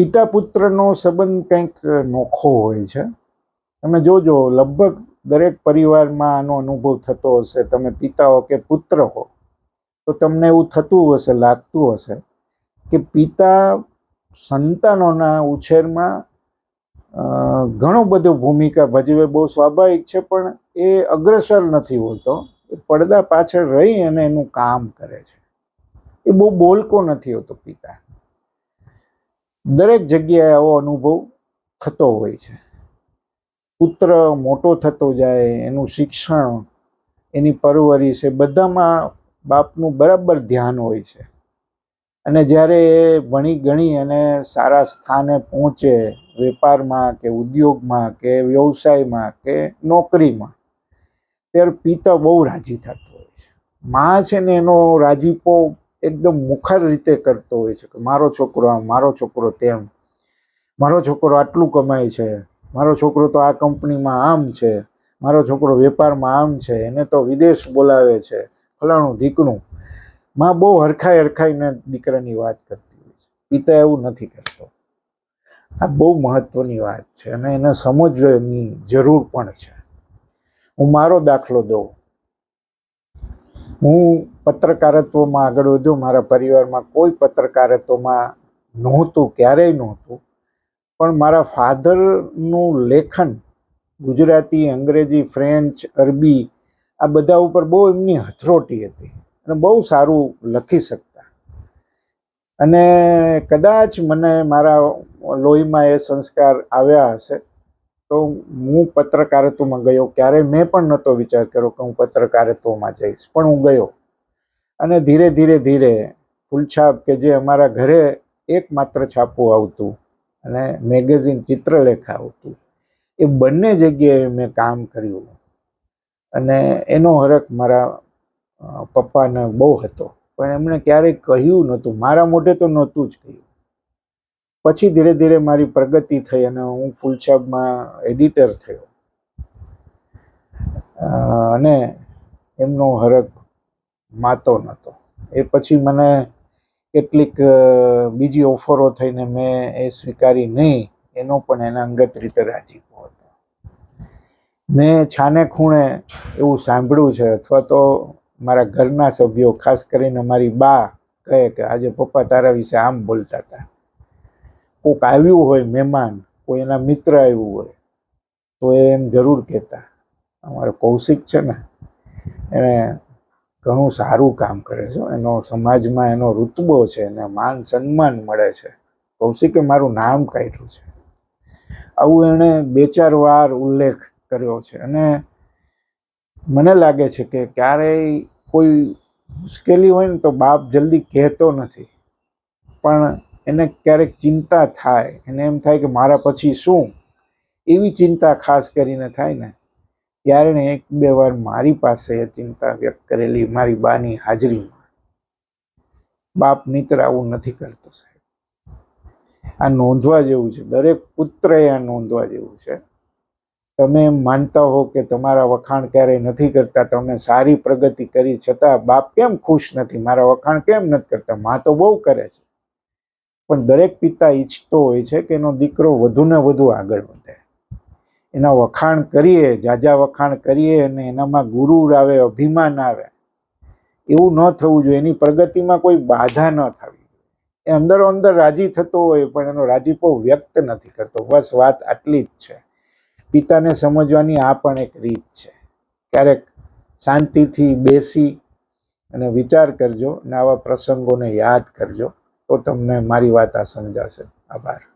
પિતા પુત્રનો સંબંધ કંઈક નોખો હોય છે. તમે જોજો, લગભગ દરેક પરિવારમાં આનો અનુભવ થતો હશે. તમે પિતા હો કે પુત્ર હો, તો તમને એવું થતું હશે, લાગતું હશે કે પિતા સંતાનોના ઉછેરમાં ઘણો બધો ભૂમિકા ભજવે. બહુ સ્વાભાવિક છે, પણ એ અગ્રસર નથી હોતો. એ પડદા પાછળ રહી અને એનું કામ કરે છે. એ બહુ બોલકો નથી હોતો પિતા. દરેક જગ્યાએ આવો અનુભવ થતો હોય છે. પુત્ર મોટો થતો જાય, એનું શિક્ષણ, એની પરવરિશ એ બધામાં બાપનું બરાબર ધ્યાન હોય છે. અને જ્યારે એ ભણી ગણી અને સારા સ્થાને પહોંચે, વેપારમાં કે ઉદ્યોગમાં કે વ્યવસાયમાં કે નોકરીમાં, ત્યારે પિતા બહુ રાજી થતો હોય છે. મા છે ને એનો રાજીપો એકદમ મુખર રીતે કરતો હોય છે કે મારો છોકરો આમ, મારો છોકરો તેમ. મારો છોકરો આટલું કમાય છે. મારો છોકરો તો આ કંપનીમાં આમ છે. મારો છોકરો વેપારમાં આમ છે. એને તો વિદેશ બોલાવે છે. ફલાણું ઢીકણું. માં બહુ હરખાઈ હરખાઈને દીકરાની વાત કરતી હોય છે. પિતા એવું નથી કરતો. આ બહુ મહત્વની વાત છે અને એને સમજવાની જરૂર પણ છે. હું મારો દાખલો દઉં. હું પત્રકારત્વમાં આગળ વધ્યો, મારા પરિવારમાં કોઈ પત્રકારત્વમાં નહોતું, ક્યારેય નહોતું. પણ મારા ફાધરનું લેખન, ગુજરાતી, અંગ્રેજી, ફ્રેન્ચ, અરબી, આ બધા ઉપર બહુ એમની હથરોટી હતી અને બહુ સારું લખી શકતા. અને કદાચ મને મારા લોહીમાં એ સંસ્કાર આવ્યા હશે તો હું પત્રકારત્વમાં ગયો ક્યારેય મેં પણ નહોતો વિચાર કર્યો કે હું પત્રકારત્વમાં જઈશ, પણ હું ગયો. અને ધીરે ધીરે ધીરે ફૂલછાપ કે જે અમારા ઘરે એકમાત્ર છાપું આવતું અને મેગેઝિન ચિત્રલેખા આવતું, એ બંને જગ્યાએ મેં કામ કર્યું. અને એનો હરખ મારા પપ્પાને બહુ હતો. પણ એમણે ક્યારેય કહ્યું નહોતું. મારા મોઢે તો નહોતું જ કહ્યું. પછી ધીરે ધીરે મારી પ્રગતિ થઈ અને હું ફૂલછાબમાં એડિટર થયો. અને એમનો હરખ માતો નહોતો. એ પછી મને કેટલીક બીજી ઓફરો થઈને મેં એ સ્વીકારી નહીં, એનો પણ એના અંગત રીતે રાજીપો હતો. મેં છાને ખૂણે એવું સાંભળ્યું છે અથવા તો મારા ઘરના સભ્યો, ખાસ કરીને મારી બા, કહે કે આજે પપ્પા તારા વિશે આમ બોલતા હતા. કોઈક આવ્યું હોય, મહેમાન, કોઈ એના મિત્ર આવ્યું હોય, તો એ એમ જરૂર કહેતા. અમારો કૌશિક છે ને, એણે ઘણું સારું કામ કરે છે. એનો સમાજમાં એનો રુતબો છે, એને માન સન્માન મળે છે. કૌશિકે મારું નામ કાઢ્યું છે. આવું એણે બે ચાર વાર ઉલ્લેખ કર્યો છે. અને મને લાગે છે કે ક્યારેય કોઈ મુશ્કેલી હોય ને તો બાપ જલ્દી કહેતો નથી. પણ એને ક્યારેક ચિંતા થાય. એને એમ થાય કે મારા પછી શું? એવી ચિંતા ખાસ કરીને થાય ને, ત્યારે એક બે વાર મારી પાસે એ ચિંતા વ્યક્ત કરેલી મારી બાની હાજરીમાં. બાપ મિત્ર આવું નથી કરતો સાહેબ. આ નોંધવા જેવું છે. દરેક પુત્રએ આ નોંધવા જેવું છે. તમે એમ માનતા હો કે તમારા વખાણ ક્યારેય નથી કરતા, તમે સારી પ્રગતિ કરી છતાં બાપ કેમ ખુશ નથી? મારા વખાણ કેમ નથી કરતા? માં તો બહુ કરે છે. પણ દરેક પિતા ઈચ્છતો હોય છે કે એનો દીકરો વધુને વધુ આગળ વધે. એના વખાણ કરીએ, જાજા વખાણ કરીએ અને એનામાં ગુરુર આવે, અભિમાન આવે, એવું ન થવું જોઈએ. એની પ્રગતિમાં કોઈ બાધા ન થવી એ અંદરો અંદર રાજી થતો હોય પણ એનો રાજીપો વ્યક્ત નથી કરતો. બસ વાત આટલી જ છે. પિતાને સમજવાની આ પણ એક રીત છે. ક્યારેક શાંતિથી બેસી અને વિચાર કરજો અને આવા પ્રસંગોને યાદ કરજો. તો તમને મારી વાત આ સમજાશે. આભાર.